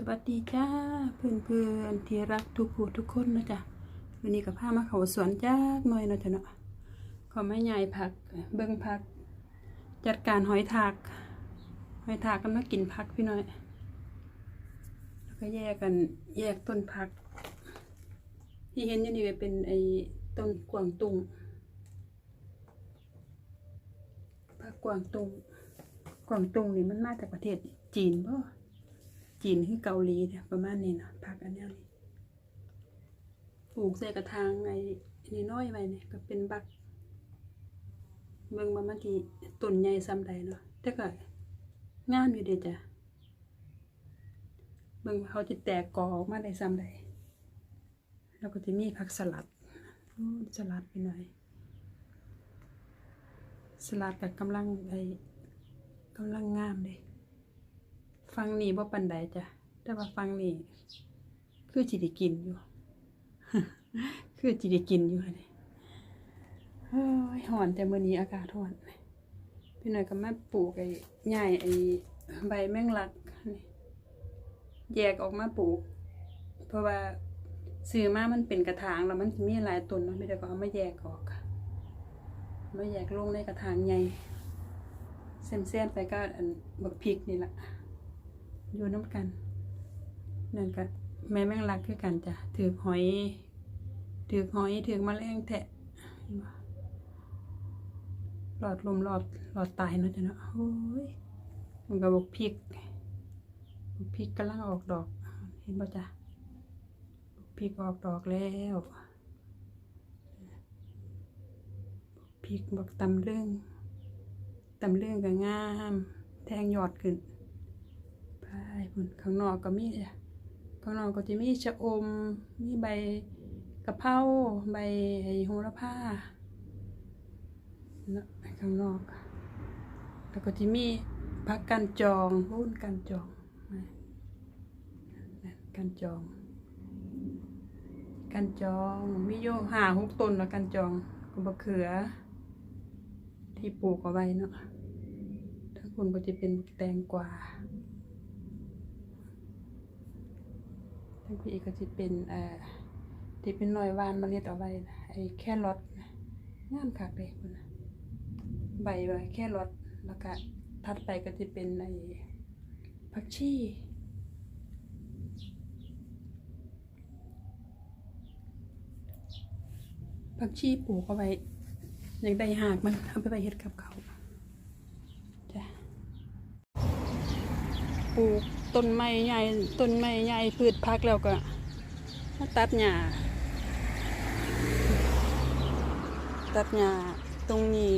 สวัสดีจ้าเพื่อนเพื่อนๆที่รักทุกผู้ทุกคนนะจ๊ะวันนี้กับพามาเขาสวนจ้าหน่อยเนาะจ้ะเนาะขอไม่ใหญ่ผักเบิ้งผัก จัดการหอยทากหอยทากก็มากินผักพี่น้อย แล้วก็แยกกันแยกต้นผัก ที่เห็นอยู่นี่เป็นไอ้ต้นกวางตุ้งผักกวางตุ้งกวางตุ้งนี่มันมาจากประเทศจีนป่ะ จีนคือเกาหลีเนี่ยประมาณนี้นะผักอันนี้ปลูกใส่กระถางไอ้นี่น้อยไว้เนี่ยก็เป็นบักเบิ่งมามันที่ต้นใหญ่ซ้ำใดเนาะแต่ก็งามอยู่เด้จ้ะเบิ่งเขาจะแตกกอออกมาได้ซ้ำใดแล้วก็จะมีผักสลัดสลัดไปหน่อยสลัดกับกำลังไอ้กำลังงามเลย ฟังนี่บ่ปันใดจ้ะ แต่ว่าฟังนี่คือจิได้กินอยู่ คือจิได้กินอยู่เลยเฮ้ยหอนแต่เมื้อนี้อากาศร้อนพี่หน่อยก็มาปลูกไอ้ใหญ่ไอ้ใบแมงลักนี่แยกออกมาปลูก เพราะว่าซื้อมามันเป็นกระถางแล้วมันจะมีหลายต้นเนาะไม่ได้ก็เอามาแยกออกค่ะมาแยกลงในกระถางใหญ่เส้นๆไปก็อันบักพริกนี่แหละ อยู่น้ำกัน นั่นก็แม่แมงลักคือกันจ้ะถือหอยถือหอยถือแมลงแทะเห็นบ่หลอดลมหลอดหลอดตายเนาะจ้ะเนาะโอ้ยมันก็บอกพริกพริกกำลังออกดอก เห็นบ่จ้ะพริกออกดอกแล้วพริกบอกตำเรื่องตำเรื่องก็งาม แทงยอดขึ้น ไปพุ่นข้างนอกก็มีข้างนอกก็จะมีชะอม มีใบกะเพราใบไอ้โหระพาเนาะข้างนอก แล้วก็จะมีผักกันจองรุ่นกันจองนะกันจอง กันจองมีโยหาหกต้นแล้วกันจองก็บะเขือ ที่ปลูกเอาไว้เนาะถ้าคุณก็จะเป็นแตงกวา ทั้งพี่ก็จะเป็นเอ่อที่เป็นหน่อยวานเมล็ดเอาไว้นะไอ้แค่รสนะงามคักเลยคุณนะใบแค่รสแล้วก็ถัดไปก็จะเป็นไอ้ผักชีผักชีปลูกเอาไว้อยากได้หากมันเอาไปไปเฮ็ดกับเขาจ้ะปลูก ต้นไม้ใหญ่ต้นไม้ใหญ่พืชพักแล้วก็มาตัดหญ้าตัดหญ้าตรงนี้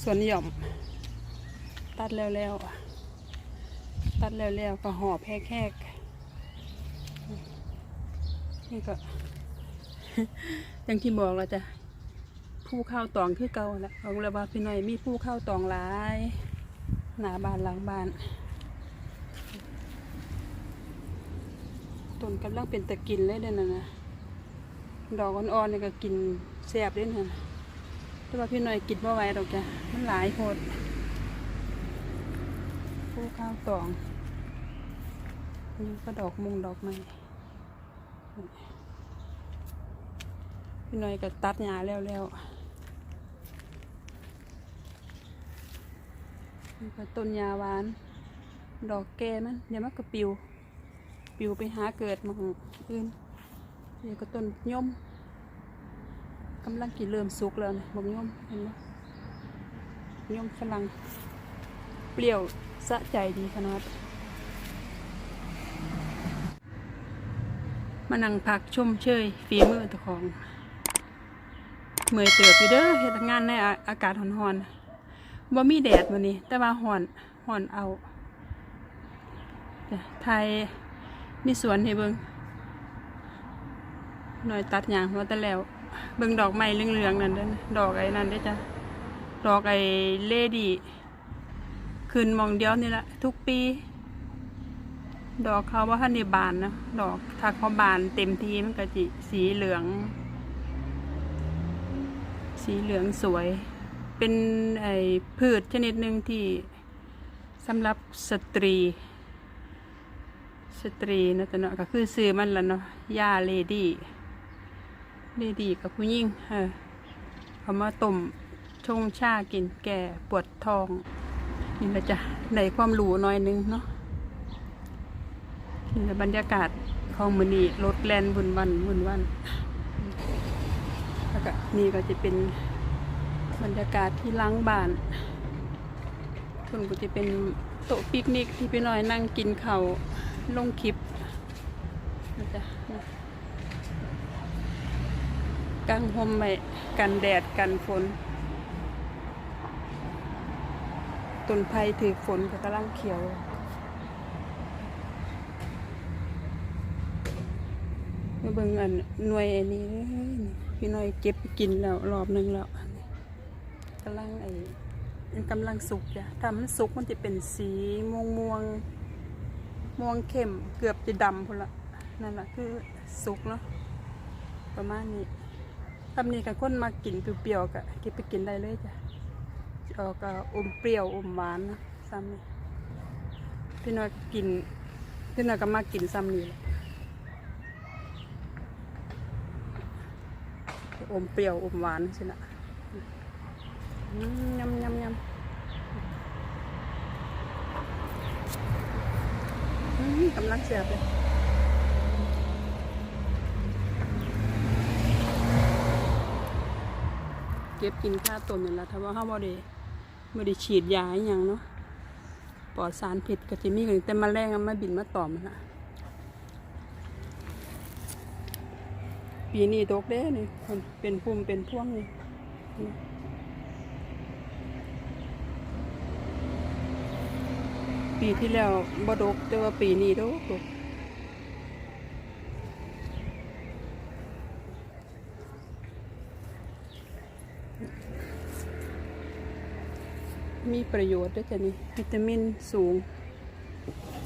สวนหย่อม ตัดแล้วแล้วตัดแล้วแล้วก็หอบแหกๆนี่ก็อย่างที่บอกเราจะผู้เข้าตองคือเก่าแหละเอาเลยว่าพี่หน่อยมีผู้เข้าตองหลาย หน้าบ้านหลังบ้านต้นกำลังเป็นตะกินเลยเด้อนะนะดอกอ่อนๆนี่ก็กินแซ่บเด้อนะแต่ว่าพี่หน่อยกินไม่ไหวดอกจ้ะมันหลายโพดผู้ข้าวตองนี่ก็ดอกมุงดอกไม้พี่หน่อยก็ตัดหญ้าแล้วแล้ว นี่ ก็ต้นยาหวาน ดอกแก่มันเดี๋ยวมันก็ปิว ปิวไปหาเกิดมองอื่นนี่ก็ต้นย่อมกำลังกินเริ่มสุกแล้วนะบอกย่อมเห็นไหมย่อมฝรั่งเปรี้ยวสะใจดีขนาดมานั่งพักชมเชยฝีมือตะของ เมื่อยเติบอยู่เด้อเฮ็ดงานในอากาศร้อนๆ บ่มีแดดวันนี้ แต่ว่าห่อนห่อนเอาไทยมีสวนให้เบิงหน่อยตัดหญ้าหัวแต่แล้ว เบิ่งดอกไม้เหลืองๆนั่นเด้อนะดอกไอ้นั่นเด้จ้ะดอกไอ้เลดี้ขึ้นมองเดียวนี่แหละทุกปี ดอกเขาว่าทันได้บานนะดอกถ้าเขาบานเต็มทีมันก็จิสีเหลือง สีเหลืองสวย เป็นไอ้พืชชนิดหนึ่งที่สำหรับสตรี สตรีนะแต่เนาะก็คือซื้อมันละเนาะยาเลดี้เลดี้กับผู้หญิงเออเอามาต้มชงชากินแก่ปวดท้องนี่นะจ๊ะในความรู้หน้อยนึงเนาะนี่แหละบรรยากาศของมือนีรถแลนบุญวันบุญวันแล้วก็นี่ก็จะเป็น บรรยากาศที่ล้างบ้านคนก็จะเป็นโต๊ะปิกนิกที่พี่น้อยนั่งกินข้าวลงคลิปนะจ๊ะกางห่มไว้กันแดดกันฝนต้นไผ่ถือฝนก็กำลังเขียวเบิ่งอันหน่วยอันนี้พี่น้อยเก็บไปกินแล้วรอบหนึงแล้ว กำลังไอ้มันกำลังสุกจ้ะถ้ามันสุกมันจะเป็นสีม่วงม่วงม่วงเข้มเกือบจะดำพุ่นละนั่นแหละคือสุกเนาะประมาณนี้ทำนี้กับคนมากินเปรี้ยวๆกะก็บไปกินได้เลยจ้ะออกอมเปรี้ยวอมหวานนะซ้ำนี่พี่น้อยกินพี่น้อยก็มากินซ้ำนี่แหละอมเปรี้ยวอมหวานใช่นะอืม ยำยำยำอืมกำลังเสียบเลยเก็บกินข้าวต้มนี่แหละถ้าว่าข้าวบอดีไม่ได้ฉีดยาอหย่างเนาะปลอดสารพิษก็จะมีกันแต่แมาแรงมาบินมาตอมนนะปีนี้ตกเด้นี่คนเป็นภูมิเป็นพ่วงนี่ ปีที่แล้วบดกแต่ว่าปีนี้ดกดกมีประโยชน์ด้วยจ้ะนี่วิตามินสูง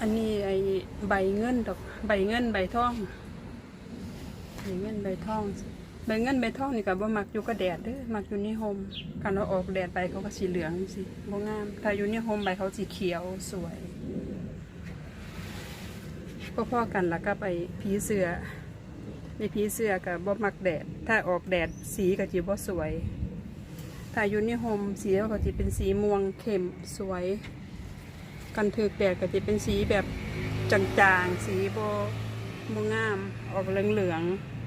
อันนี้ไอใบเงินดอกใบเงินใบทองใบเงินใบทอง ใบเงินใบทองนี่ก็บ่มักอยู่กับแดดเด้อมักอยู่ในโฮมการเอาออกแดดใบเขาก็สีเหลืองสิบ่งามถ้าอยู่ในโฮมใบเขาสีเขียวสวยพ่อๆกันแล้วก็ไปผีเสือในผีเสือก็บ่มักแดด ถ้าออกแดดสีก็สิบ่สวย ถ้าอยู่ในโฮมสีก็จะเป็นสีม่วงเข้มสวย กันถือแดดก็จะเป็นสีแบบจางๆ สีโบโบงามออกเหลืองๆ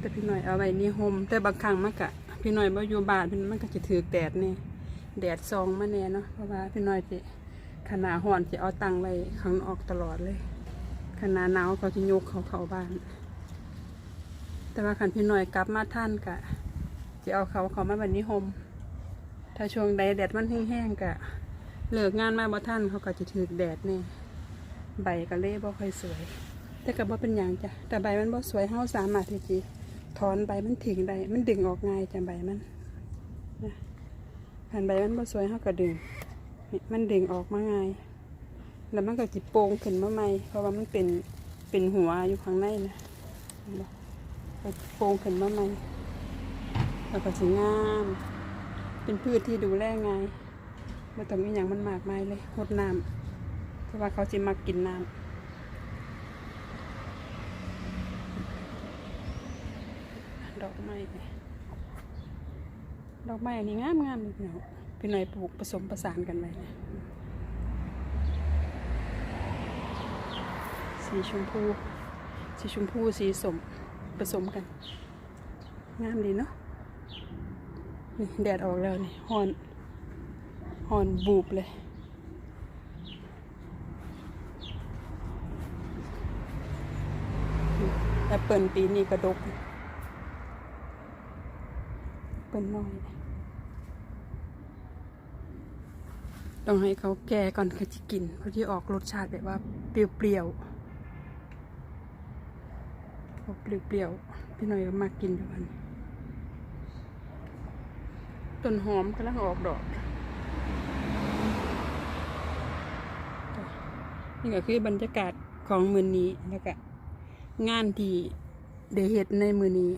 แต่พี่หน่อยเอาไว้ในโฮมแต่บางครั้งมันก็พี่หน่อยบ่อยู่บ้านมันก็จะถือแดดนี่แดดซองมาแน่เนาะเพราะว่าพี่หน่อยจะขนาห่อนจะเอาตังไว้ข้างนอกตลอดเลยขนาหนาวก็จะยกเขาเข้าบ้าน แต่ว่าคันพี่หน่อยกลับมาท่านกะจะเอาเขาเขามาแบบนี้โฮมถ้าช่วงใดแดดมันแห้งๆกะเลิกงานมาบ่ท่านเขาก็จะถือแดดนี่ใบก็เล่บ่ค่อยสวย แต่ก็บ่เป็นอย่างจ้ะแต่ใบมันบ่สวยเฮาสามารถที่จะ ถอนใบมันทิ้งได้ มันดึงออกง่ายจ้ะใบมันนะผ่านใบมันบ่สวยเฮาก็ดึงนี่มันดึงออกมาง่าย แล้วมันก็จิโป่งขึ้นมาใหม่ เพราะว่ามันเป็นเป็นหัวอยู่ข้างในนะก็โป่งขึ้นมาใหม่ แล้วก็สวยงาม เป็นพืชที่ดูแลง่ายไม่ต้องมีอย่างมันมากมายเลยหดน้ำเพราะว่าเขาจะมากินน้ำ ดอกไม้ดอกไม้อันนี้งามงามเลยพี่น้องพี่หน่อยปลูกผสมประสานกันไว้นะสีชมพู สีชมพูสีสมผสมกัน งามดีเนาะนี่แดดออกแล้วนี่ฮอนฮอนบูบเลยแอปเปิลปีนี้กระดก เปิลน้อยต้องให้เขาแก่ก่อนเขาจะกินเขาจะออกรสชาติแบบว่าเปรี้ยวๆออกเปรี้ยวๆพี่หน่อยก็มากินอยู่กันต้นหอมกำลังออกดอกนี่ก็คือบรรยากาศของมือนี้แล้วก็งานที่เดเฮ็ดในมือนี้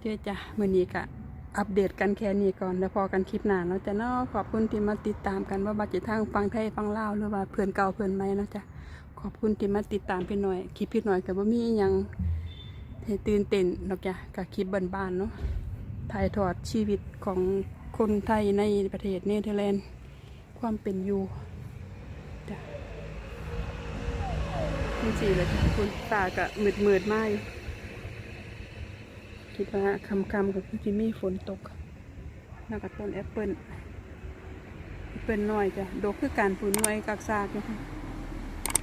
เจ้จ้ะมือนี้ก็อัปเดตกันแค่นี้ก่อนแล้วพอกันคลิปหน้าเนาะจ้ะเนาะขอบคุณที่มาติดตามกันว่าบัจจิทางฟังไทยฟังลาวหรือว่าเพื่อนเก่าเพื่อนใหม่เนาะจ้ะขอบคุณที่มาติดตามพี่หน่อยคลิปพี่หน่อยก็บ่ามีอิหยังตื่นเต้นเนอกจากกับคลิปบ้านๆเนาะถ่ายทอดชีวิตของคนไทยในประเทศเนเธอร์แลนด์ความเป็นอยู่จ้ะนี่สิเลยคุณตาก็มืดๆมากอยู่ คิดว่าคำคำกับพี่มีฝนตกแล้วก็ต้นแอปเปิลแอปเปิลน้อยจ้ะดกคือการปูน้อยกักซากนะคะ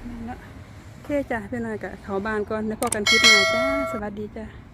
นั่นละโอเคจ้ะเป็น้อยกับเขาบ้านก่อนแล้วพอกันคลิปหน้าจ้า สวัสดีจ้ะ